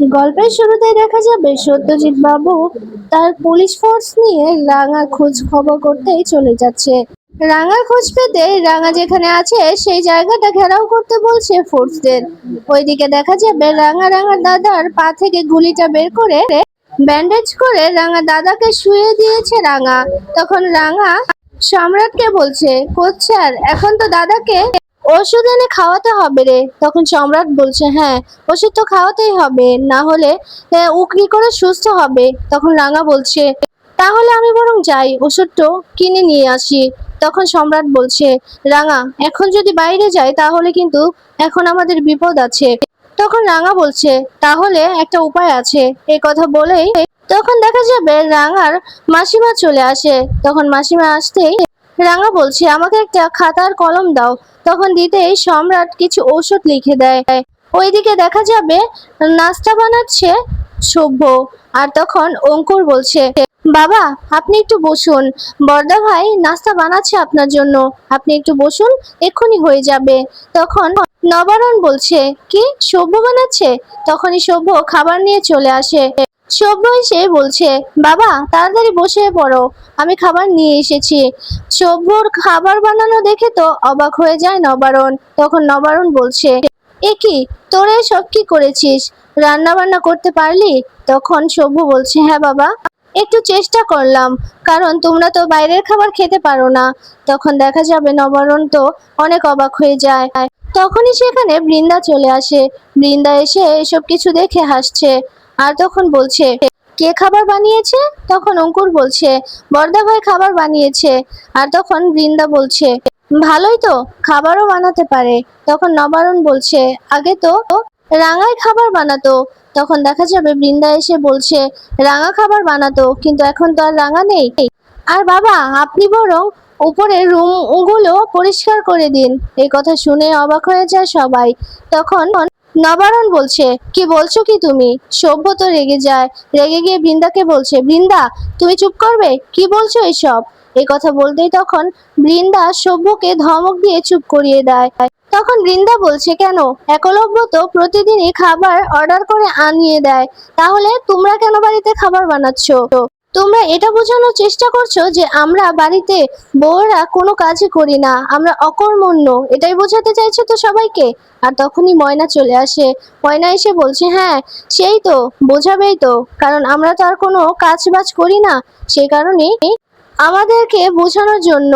গল্পের শুরুতেই দেখা যাবে সত্যজিৎ বাবু তার পুলিশ ফোর্স নিয়ে রাঙা খোঁজ খবর করতেই চলে যাচ্ছে। রাঙার খোঁজ পেতে রাঙা যেখানে আছে সেই জায়গাটা ঘেরাও করতে বলছে ফোর্সদের। ওইদিকে দেখা যাবে রাঙা রাঙা দাদার পা থেকে গুলিটা বের করে ব্যান্ডেজ করে রাঙা দাদাকে শুয়ে দিয়েছে রাঙা। তখন রাঙা সম্রাটকে বলছে, কোচ স্যার, এখন তো দাদাকে ওষুধ এনে খাওয়াতে হবে রে। তখন সম্রাট বলছে হ্যাঁ ওষুধ তো খাওয়াতেই হবে, না হলে উকরি করে সুস্থ হবে। তখন রাঙা বলছে, তাহলে আমি বরং যাই ওষুধটা কিনে নিয়ে আসি। তখন সম্রাট বলছে, রাঙা, এখন যদি বাইরে যাই, তাহলে কিন্তু এখন আমাদের বিপদ আছে। তখন রাঙা বলছে, তাহলে একটা উপায় আছে। এই কথা বলেই তখন দেখা যাবে রাঙার মাসিমা চলে আসে। তখন মাসিমা আসতেই রাঙা বলছে, আমাকে একটা খাতার কলম দাও। তখন দিতেই সম্রাট কিছু ঔষধ লিখে দেয়। ওইদিকে দেখা যাবে, নাস্তা বানাচ্ছে সভ্য। আর তখন অঙ্কুর বলছে, বাবা, আপনি একটু বসুন। বর্দা ভাই নাস্তা বানাচ্ছে আপনার জন্য। আপনি একটু বসুন, এক্ষুনি হয়ে যাবে। তখন নবারণ বলছে, কি, সভ্য বানাচ্ছে? তখনই সভ্য খাবার নিয়ে চলে আসে। সভ্য এসে বলছে, বাবা, তাড়াতাড়ি বসে পড়ো, আমি খাবার নিয়ে এসেছি। সভ্যর খাবার বানানো দেখে তো অবাক হয়ে যায় নবারণ। তখন নবারণ বলছে, এ কি, তোরা সব কি করেছিস? রান্না বান্না করতে পারলি? তখন সভ্য বলছে হ্যাঁ বাবা, একটু চেষ্টা করলাম, কারণ তোমরা তো বাইরের খাবার খেতে পারো না। তখন দেখা যাবে নবারণ তো অনেক অবাক হয়ে যায়। তখনই সেখানে বৃন্দা চলে আসে। বৃন্দা এসে এসব কিছু দেখে হাসছে। আর তখন বলছে, কে খাবার বানিয়েছে? তখন অঙ্কুর বলছে, বর্দা ভাই খাবার বানিয়েছে। আর তখন বৃন্দা বলছে, ভালোই তো, খাবারও বানাতে পারে। তখন নবারণ বলছে, আগে তো রাঙাই খাবার বানাতো। তখন দেখা যাবে বৃন্দা এসে বলছে, রাঙা খাবার বানাতো, কিন্তু এখন তো আর রাঙা নেই। আর বাবা, আপনি বরং উপরে রুমগুলো পরিষ্কার করে দিন। এই কথা শুনে অবাক হয়ে যায় সবাই। তখন নবারণ বলছে, কি বলছো কি তুমি? সভ্য তো রেগে যায়। রেগে গিয়ে বৃন্দাকে বলছে, বৃন্দা, তুমি চুপ করবে? কি বলছো এসব? এই কথা বলতেই তখন বৃন্দা সভ্যকে ধমক দিয়ে চুপ করিয়ে দেয়। তখন বৃন্দা বলছে, কেন? একলব্য তো প্রতিদিনই খাবার অর্ডার করে আনিয়ে দেয়। তাহলে তোমরা কেন বাড়িতে খাবার বানাচ্ছ? তোমরা এটা বোঝানোর চেষ্টা করছ যে আমরা বাড়িতে বউরা কোনো কাজই করি না, আমরা অকর্মণ্য, এটাই বোঝাতে চাইছো তো সবাইকে? আর তখনই ময়না চলে আসে, ময়না এসে বলছে হ্যাঁ সেই তো, বোঝাবেই তো, কারণ আমরা তো আর কোনো কাজ বাজ করি না সেই কারণেই আমাদেরকে বোঝানোর জন্য,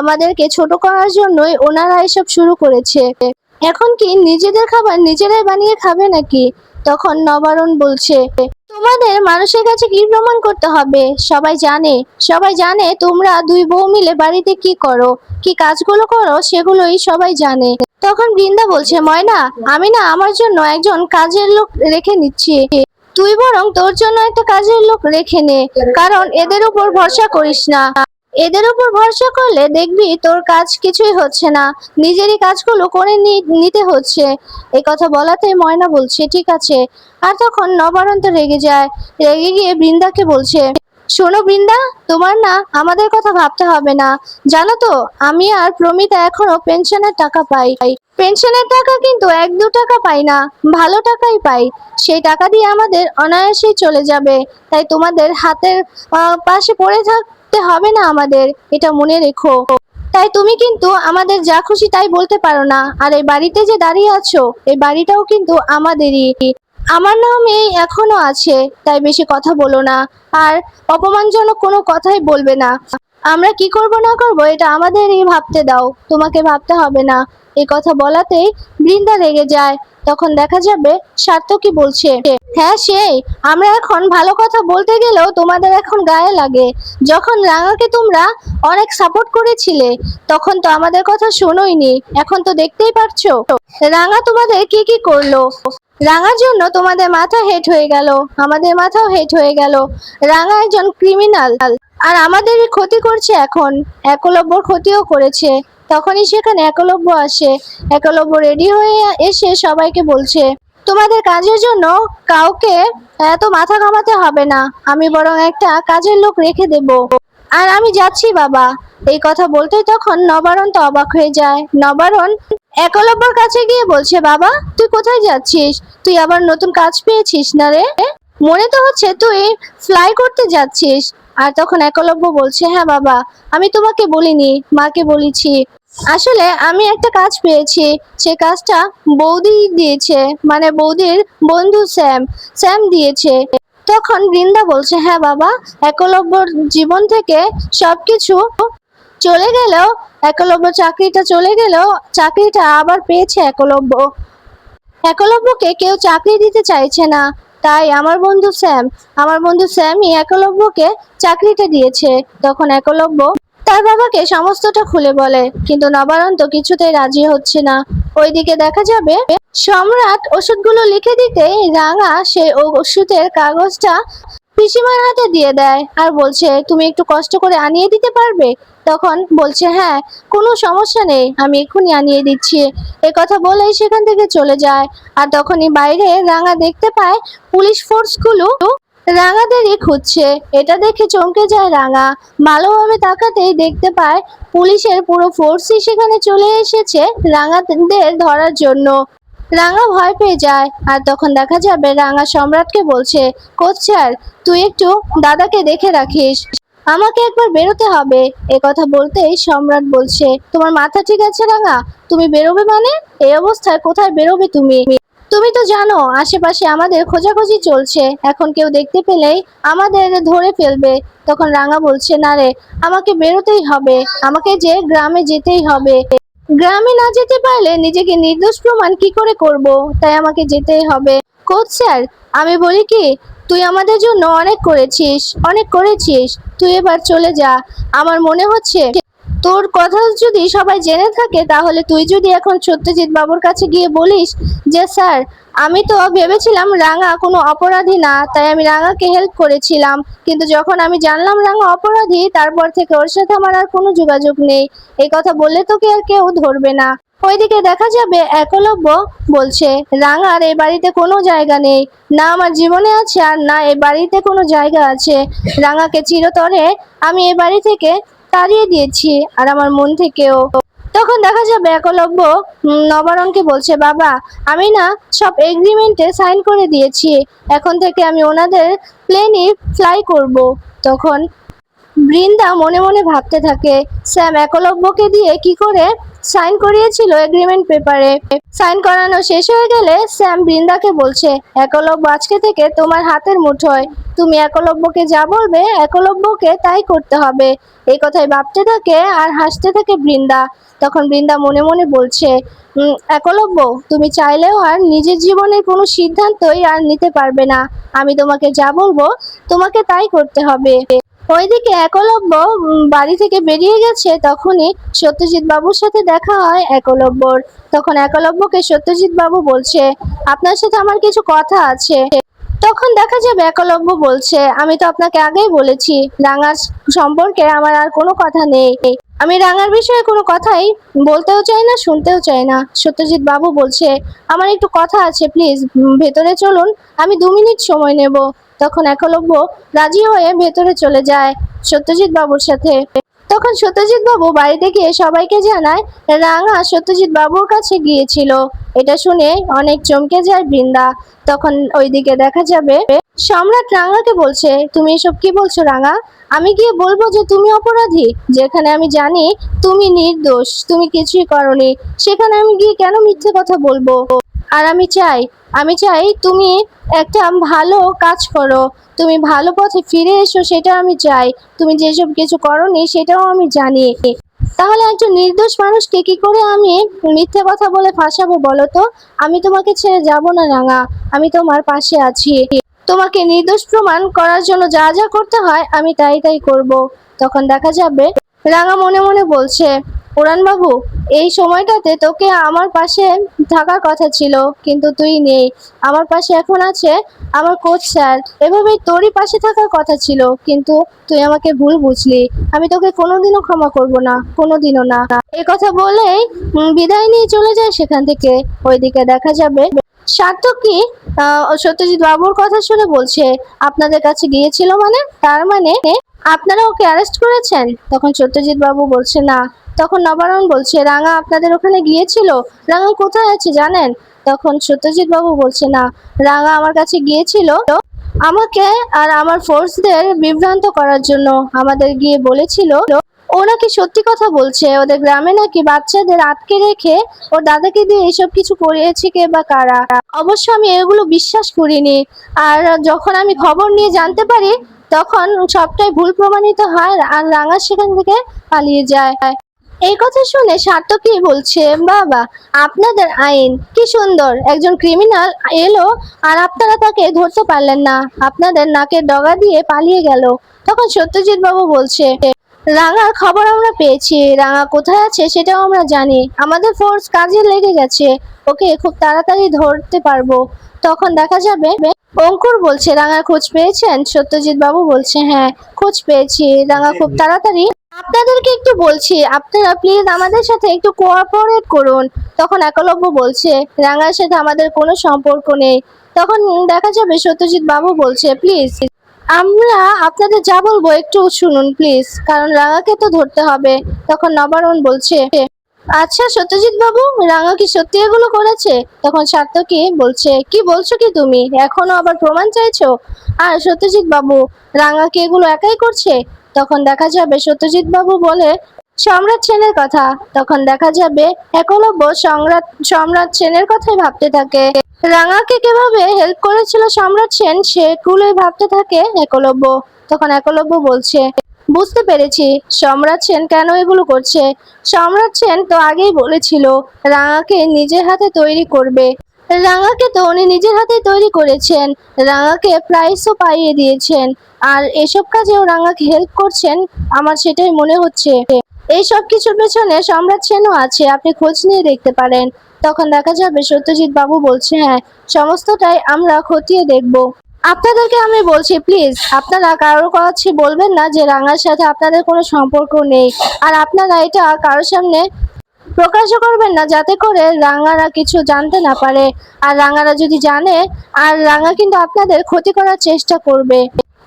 আমাদেরকে ছোট করার জন্যই ওনারা এসব শুরু করেছে। এখন কি নিজেদের খাবার নিজেরাই বানিয়ে খাবে নাকি? তখন নবারণ বলছে তোমাদের মানুষের কাছে কি প্রমাণ করতে হবে? সবাই জানে সবাই জানে তোমরা দুই বউ মিলে বাড়িতে কি করো, কি কাজগুলো করো সেগুলোই সবাই জানে। তখন বৃন্দা বলছে, ময়না, আমি না আমার জন্য একজন কাজের লোক রেখে নিচ্ছি। তুই বরং তোর জন্য একটা কাজের লোক রেখে নে, কারণ এদের উপর ভরসা করিস না। এদের উপর ভরসা করলে দেখবি তোর কাজ কিছুই হচ্ছে না, নিজেরই কাজগুলো করে নিতে হচ্ছে। এই কথা বলাতে ময়না বলছে, ঠিক আছে আর তখন নবারন্ত রেগে যায়। রেগে গিয়ে বৃন্দাকে বলছে, শোনো বৃন্দা, তোমার না আমাদের কথা ভাবতে হবে না। জানো তো, আমি আর প্রমিতা এখনও পেনশনের টাকা পাই। পেনশনের টাকা কিন্তু এক দু টাকা পাই না, ভালো টাকাই পাই। সেই টাকা দিয়ে আমাদের অনায়াসেই চলে যাবে। তাই তোমাদের হাতের পাশে পড়ে থাকতে হবে না আমাদের, এটা মনে রেখো। তাই তুমি কিন্তু আমাদের যা খুশি তাই বলতে পারো না। আর এই বাড়িতে যে দাঁড়িয়ে আছো, এই বাড়িটাও কিন্তু আমাদেরই। আমার নাম এই এখনও আছে, তাই বেশি কথা বলো না। আর অপমানজনক কোনো কথাই বলবে না। আমরা কি করব না করব, এটা আমাদেরই ভাবতে দাও, তোমাকে ভাবতে হবে না। এ কথা বলাতেই বৃন্দা রেগে যায়। তখন দেখা যাবে সার্থকী বলছে হ্যাঁ সেই। আমরা এখন ভালো কথা বলতে গেলেও তোমাদের এখন গায়ে লাগে। যখন রাঙাকে তোমরা অনেক সাপোর্ট করেছিলে, তখন তো আমাদের কথা শোনোইনি। এখন তো দেখতেই পারছ। রাঙা তোমাদের কি কি করল? রাঙার জন্য তোমাদের মাথা হেট হয়ে গেল। আমাদের মাথাও হেট হয়ে গেল। রাঙা একজন ক্রিমিনাল আর আমাদেরই ক্ষতি করছে এখন। একলব্যর ক্ষতিও করেছে। তখনই সেখানে একলব্য আসে। একলব্য রেডি হয়ে এসে সবাইকে বলছে, তোমাদের কাজের জন্য কাউকে এত মাথা ঘামাতে হবে না। আমি বরং একটা কাজের লোক রেখে দেব। আর আমি যাচ্ছি, বাবা। এই কথা বলতে তখন নবারণ তো অবাক হয়ে যায়। নবারণ একলব্যর কাছে গিয়ে বলছে, বাবা, তুই কোথায় যাচ্ছিস? তুই আবার নতুন কাজ পেয়েছিস না রে? মনে তো হচ্ছে তুই ফ্লাই করতে যাচ্ছিস। আর তখন একলব্য বলছে হ্যাঁ বাবা, আমি তোমাকে বলিনি, মাকে বলেছি। আসলে আমি একটা কাজ পেয়েছি। সে কাজটা বৌদি দিয়েছে। মানে বৌদির বন্ধু স্যাম। স্যাম দিয়েছে। তখন বৃন্দা বলছে হ্যাঁ বাবা একলব্যর জীবন থেকে সবকিছু চলে গেলেও, একলব্য চাকরিটা চলে গেলেও, চাকরিটা আবার পেয়েছে একলব্য। একলব্যকে কেউ চাকরি দিতে চাইছে না। তাই আমার বন্ধু স্যাম, আমার বন্ধু স্যামই একলব্যকে চাকরিটা দিয়েছে। তখন একলব্য তার বাবাকে সমস্তটা খুলে বলে, কিন্তু নবারণ তো কিছুতেই রাজি হচ্ছে না। ওইদিকে দেখা যাবে, সম্রাট ওষুধগুলো লিখে দিতে রাঙা সেই ওষুধের কাগজটা পিসিমার হাতে দিয়ে দেয় আর বলছে, তুমি একটু কষ্ট করে আনিয়ে দিতে পারবে? তখন বলছে হ্যাঁ কোনো সমস্যা নেই, আমি এক্ষুনি আনিয়ে দিচ্ছি। এ কথা বলেই সেখান থেকে চলে যায়। আর তখনই বাইরে রাঙা দেখতে পায় পুলিশ ফোর্সগুলো রাঙাদেরই খুঁজছে। এটা দেখে চমকে যায় রাঙা। ভালোভাবে তাকাতেই দেখতে পায় পুলিশের পুরো ফোর্সই সেখানে চলে এসেছে রাঙাদের ধরার জন্য। রাঙা ভয় পেয়ে যায়। আর তখন দেখা যাবে রাঙা সম্রাটকে বলছে, কোচ স্যার, তুই একটু দাদাকে দেখে রাখিস। আমাকে একবার বেরোতে হবে। এ কথা বলতেই সম্রাট বলছে, তোমার মাথা ঠিক আছে রাঙা? তুমি বেরোবে মানে? এই অবস্থায় কোথায় বেরোবে তুমি? তুমি তো জানো, আশেপাশে আমাদের খোঁজাখুঁজি চলছে। এখন কেউ দেখতে পেলেই আমাদের ধরে ফেলবে। তখন রাঙা বলছে, না রে, আমাকে বেরোতেই হবে। আমাকে যে গ্রামে যেতেই হবে। গ্রামে না যেতে পারলে নিজেকে নির্দোষ প্রমাণ কি করে করব? তাই আমাকে যেতেই হবে। কোচ স্যার, আমি বলি কি, তুই আমাদের জন্য অনেক করেছিস অনেক করেছিস। তুই এবার চলে যা। আমার মনে হচ্ছে তোর কথা যদি সবাই জেনে থাকে, তাহলে তুই যদি এখন সত্যজিৎ বাবুর কাছে গিয়ে বলিস যে, স্যার, আমি তো ভেবেছিলাম রাঙা কোনো অপরাধী না, তাই আমি রাঙাকে হেল্প করেছিলাম। কিন্তু যখন আমি জানলাম রাঙা অপরাধী, তারপর থেকে ওর সাথে আমার আর কোনো যোগাযোগ নেই। এই কথা বললে তোকে আর কেউ ধরবে না। ওইদিকে দেখা যাবে একলব্য বলছে রাঙার এই বাড়িতে কোনো জায়গা নেই। না আমার জীবনে আছে আর না এই বাড়িতে কোনো জায়গা আছে। রাঙাকে চিরতরে আমি এই বাড়ি থেকে তাড়িয়ে দিয়েছি আর আমার মন থেকেও। তখন দেখা যাবে একলব্য নবারণকে বলছে, বাবা, আমি না সব এগ্রিমেন্টে সাইন করে দিয়েছি। এখন থেকে আমি ওনাদের প্লেনে ফ্লাই করব। তখন বৃন্দা মনে মনে ভাবতে থাকে স্যাম একলব্যকে দিয়ে কি করে সাইন করিয়েছিল এগ্রিমেন্ট পেপারে? সাইন করানো শেষ হয়ে গেলে স্যাম বৃন্দাকে বলছে একলব্য আজকে থেকে তোমার হাতের মুঠোয়। তুমি একলব্যকে যা বলবে একলব্যকে তাই করতে হবে। এই কথাই ভাবতে থাকে আর হাসতে থাকে বৃন্দা। তখন বৃন্দা মনে মনে বলছে "উম, একলব্য তুমি চাইলেও আর নিজের জীবনের কোনো সিদ্ধান্তই আর নিতে পারবে না। আমি তোমাকে যা বলব তোমাকে তাই করতে হবে। ওইদিকে একলব্য বাড়ি থেকে বেরিয়ে গেছে, তখনই সত্যজিৎ বাবুর সাথে দেখা হয় একলব্যর। তখন একলব্যকে সত্যজিৎ বাবু বলছে, আপনার সাথে আমার কিছু কথা আছে। তখন দেখা যাবে একলব্য বলছে, আমি তো আপনাকে আগেই বলেছি, রাঙার সম্পর্কে আমার আর কোনো কথা নেই। আমি রাঙার বিষয়ে কোনো কথাই বলতেও চাই না, শুনতেও চাই না। সত্যজিৎ বাবু বলছে, আমার একটু কথা আছে, প্লিজ। ভেতরে চলুন, আমি দু মিনিট সময় নেব। তখন একলব্য রাজি হয়ে ভেতরে চলে যায় সত্যজিৎ বাবুর সাথে। তখন সত্যজিৎ বাবু বাড়িতে গিয়ে সবাইকে জানায় রাঙা সত্যজিৎ বাবুর কাছে গিয়েছিল। এটা শুনে অনেক চমকে যায় বৃন্দা। তখন ওইদিকে দেখা যাবে, সম্রাট রাঙাকে বলছে, তুমি এসব কি বলছো রাঙা? আমি গিয়ে বলব যে তুমি অপরাধী। যেখানে আমি জানি তুমি নির্দোষ, তুমি কিছুই করনি। সেখানে আমি গিয়ে কেন মিথ্যে কথা বলব? আর আমি চাই আমি চাই তুমি একটা ভালো কাজ করো। তুমি ভালো পথে ফিরে এসো সেটা আমি চাই। তুমি যেসব কিছু করনি, সেটাও আমি জানি। তাহলে একজন নির্দোষ মানুষকে কি করে আমি মিথ্যে কথা বলে ফাঁসাবো বলো তো? আমি তোমাকে ছেড়ে যাব না, রাঙা। আমি তোমার পাশে আছি। তোমাকে নির্দোষ প্রমাণ করার জন্য যা যা করতে হয়, আমি তাই তাই করব। তখন দেখা যাবে, রাঙা মনে মনে বলছে বাবু এই সময়টাতে তোকে আমার পাশে থাকার কথা ছিল কিন্তু তুই নেই। আমার পাশে এখন আছে আমার কোচ স্যার। এভাবেই তোরই পাশে থাকার কথা ছিল কিন্তু তুই আমাকে ভুল বুঝলি। আমি তোকে কোনোদিনও ক্ষমা করব না কোনোদিনও না। এই কথা বলেই বিদায় নিয়ে চলে যায় সেখান থেকে। ওইদিকে দেখা যাবে সার্থকী আহ, সত্যজিৎ বাবুর কথা শুনে বলছে আপনাদের কাছে গিয়েছিল মানে? তার মানে আপনারা ওকে অ্যারেস্ট করেছেন? তখন সত্যজিৎ বাবু বলছে, না। তখন নবারণ বলছে, রাঙা আপনাদের ওখানে গিয়েছিল? রাঙা কোথায় আছে জানেন? তখন সত্যজিৎ বাবু বলছে, না, রাঙা আমার কাছে গিয়েছিল আমাকে আর আমার ফোর্সদের বিভ্রান্ত করার জন্য। আমাদের গিয়ে বলেছিল, ও নাকি সত্যি কথা বলছে। ওদের গ্রামে নাকি বাচ্চাদের আটকে রেখে ওর দাদাকে দিয়ে এসব কিছু করিয়েছে কে বা কারা? অবশ্য আমি এগুলো বিশ্বাস করিনি। আর যখন আমি খবর নিয়ে জানতে পারি তখন সবটাই ভুল প্রমাণিত হয় আর রাঙা সেখান থেকে পালিয়ে যায়। এই কথা শুনে সার্থকী বলছে, বাবা, আপনাদের আইন কি সুন্দর। একজন ক্রিমিনাল এলো আর আপনারা তাকে ধরতে পারলেন না। আপনাদের নাকের ডগা দিয়ে পালিয়ে গেল। তখন সত্যজিৎ বাবু বলছে, রাঙার খবর আমরা পেয়েছি। রাঙা কোথায় আছে সেটাও আমরা জানি। আমাদের ফোর্স কাজে লেগে গেছে। ওকে খুব তাড়াতাড়ি ধরতে পারব। তখন দেখা যাবে অঙ্কুর বলছে রাঙার খোঁজ পেয়েছেন? সত্যজিৎ বাবু বলছে হ্যাঁ খোঁজ পেয়েছি। রাঙা খুব তাড়াতাড়ি। আপনাদেরকে একটু বলছি আপনারা প্লিজ আমাদের সাথে একটু কোঅপারেট করুন। তখন একলব্য বলছে রাঙার সাথে আমাদের কোনো সম্পর্ক নেই। তখন দেখা যাবে সত্যজিৎ বাবু বলছে প্লিজ আমরা আপনাদের যা বলব একটু শুনুন প্লিজ কারণ রাঙাকে তো ধরতে হবে। তখন নবারণ বলছে আচ্ছা সত্যজিৎ বাবু, রাঙা কি সত্যি এগুলো করেছে? তখন সার্থকী বলছে, কি বলছো কি তুমি? এখনও আবার প্রমাণ চাইছো? আর সত্যজিৎ বাবু, রাঙা কি এগুলো একাই করছে? তখন দেখা যাবে, সত্যজিৎ বাবু বলে, সম্রাট সেনের কথা। তখন দেখা যাবে, একলব্য সম্রাট সম্রাট সেনের কথাই ভাবতে থাকে। রাঙাকে কীভাবে হেল্প করেছিল সম্রাট সেন সেগুলোই ভাবতে থাকে একলব্য। তখন একলব্য বলছে বুঝতে পেরেছি। সম্রাট সেন কেন এগুলো করছে? সম্রাট সেন তো আগেই বলেছিল, রাঙাকে নিজের হাতে তৈরি করবে। রাঙাকে তো উনি নিজের হাতে তৈরি করেছেন। রাঙাকে প্রাইজও পাইয়ে দিয়েছেন। আর এসব কাজেও রাঙাকে হেল্প করছেন, আমার সেটাই মনে হচ্ছে। এই সব কিছুর পেছনে সম্রাট সেনও আছে, আপনি খোঁজ নিয়ে দেখতে পারেন। তখন দেখা যাবে সত্যজিৎ বাবু বলছে হ্যাঁ সমস্তটাই আমরা খতিয়ে দেখব। আপনাদেরকে আমি বলছি প্লিজ আপনারা কারোর কাছে বলবেন না যে রাঙার সাথে আপনাদের কোনো সম্পর্ক নেই। আর আপনারা এটা কারোর সামনে প্রকাশও করবেন না, যাতে করে রাঙারা কিছু জানতে না পারে। আর রাঙারা যদি জানে, আর রাঙা কিন্তু আপনাদের ক্ষতি করার চেষ্টা করবে।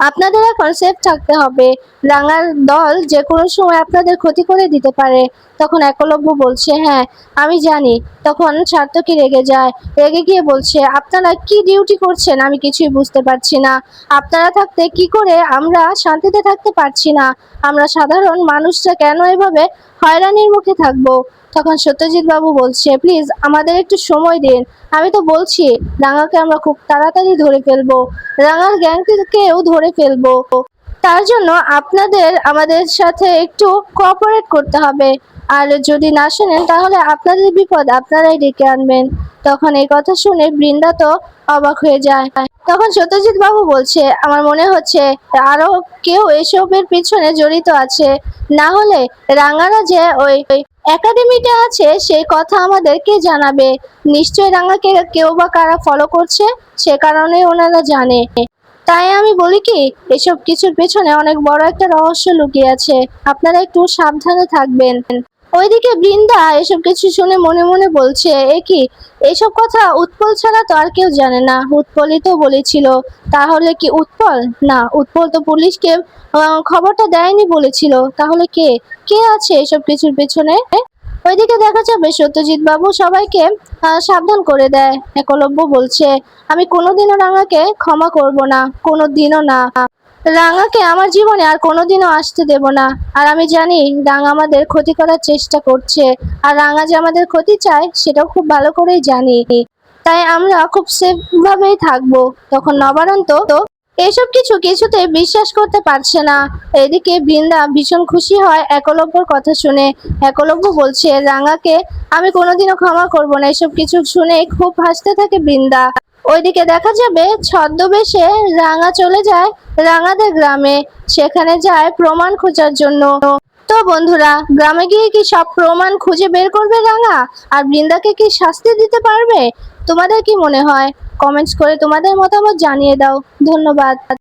আপনাদের এখন সেফ থাকতে হবে। রাঙার দল যে কোনো সময় আপনাদের ক্ষতি করে দিতে পারে। তখন একলব্য বলছে হ্যাঁ আমি জানি। তখন সার্থকী রেগে যায়। রেগে গিয়ে বলছে, আপনারা কি ডিউটি করছেন? আমি কিছুই বুঝতে পারছি না। আপনারা থাকতে কি করে আমরা শান্তিতে থাকতে পারছি না? আমরা সাধারণ মানুষরা কেন এভাবে হয়রানির মুখে থাকব? তখন সত্যজিৎ বাবু বলছে, প্লিজ, আমাদের একটু সময় দিন। আমি তো বলছি, রাঙাকে আমরা খুব তাড়াতাড়ি ধরে ফেলব। রাঙার গ্যাংকেও ধরে ফেলব। তার জন্য আপনাদের, আমাদের সাথে একটু কোঅপারেট করতে হবে। আর যদি না শোনেন, তাহলে আপনাদের বিপদ আপনারাই ডেকে আনবেন। তখন এই কথা শুনে বৃন্দা তো অবাক হয়ে যায়। তখন সত্যজিৎ বাবু বলছে, আমার মনে হচ্ছে আরও কেউ এসবের পিছনে জড়িত আছে। না হলে রাঙারা যে ওই ওই একাডেমিতে আছে, সেই কথা আমাদেরকে জানাবে? নিশ্চয়ই রাঙাকে কেউ বা কারা ফলো করছে? সে কারণে ওনারা জানে। তাই আমি বলি কি, এসব কিছুর পেছনে অনেক বড় একটা রহস্য লুকিয়ে আছে। আপনারা একটু সাবধানে থাকবেন। ওইদিকে বৃন্দা এসব কিছু শুনে মনে মনে বলছে, এ কি? এসব কথা উৎপল ছাড়া তো আর কেউ জানে না। উৎপলই তো বলেছিল। তাহলে কি উৎপল? না, উৎপল তো পুলিশকে খবরটা দেয়নি বলেছিল। তাহলে কে? কে আছে এসব কিছুর পেছনে? ওইদিকে দেখা যাবে সত্যজিৎ বাবু সবাইকে সাবধান করে দেয়। একলব্য বলছে, আমি কোনোদিনও রাঙাকে ক্ষমা করব না, কোনোদিনও না। রাঙাকে আমার জীবনে আর কোনোদিনও আসতে দেব না। আর আমি জানি রাঙা আমাদের ক্ষতি করার চেষ্টা করছে, আর রাঙা যে আমাদের ক্ষতি চায়, সেটাও খুব ভালো করেই জানি। তাই আমরা খুব সেফ ভাবেই থাকব। তখন নবানন্ত তো এসব কিছু কিছুতে বিশ্বাস করতে পারছে না। এদিকে বৃন্দা ভীষণ খুশি হয় একলব্যর কথা শুনে। একলব্য বলছে, রাঙাকে আমি কোনোদিনও ক্ষমা করব না। এসব কিছু শুনে খুব হাসতে থাকে বৃন্দা। ওইদিকে দেখা যাবে ছদ্মবেশে রাঙা চলে যায় রাঙাদের গ্রামে। সেখানে যায় প্রমাণ খোঁজার জন্য। তো বন্ধুরা, গ্রামে গিয়ে কি সব প্রমাণ খুঁজে বের করবে রাঙা? আর বৃন্দাকে কি শাস্তি দিতে পারবে? তোমাদের কি মনে হয়? কমেন্টস করে তোমাদের মতামত জানিয়ে দাও। ধন্যবাদ।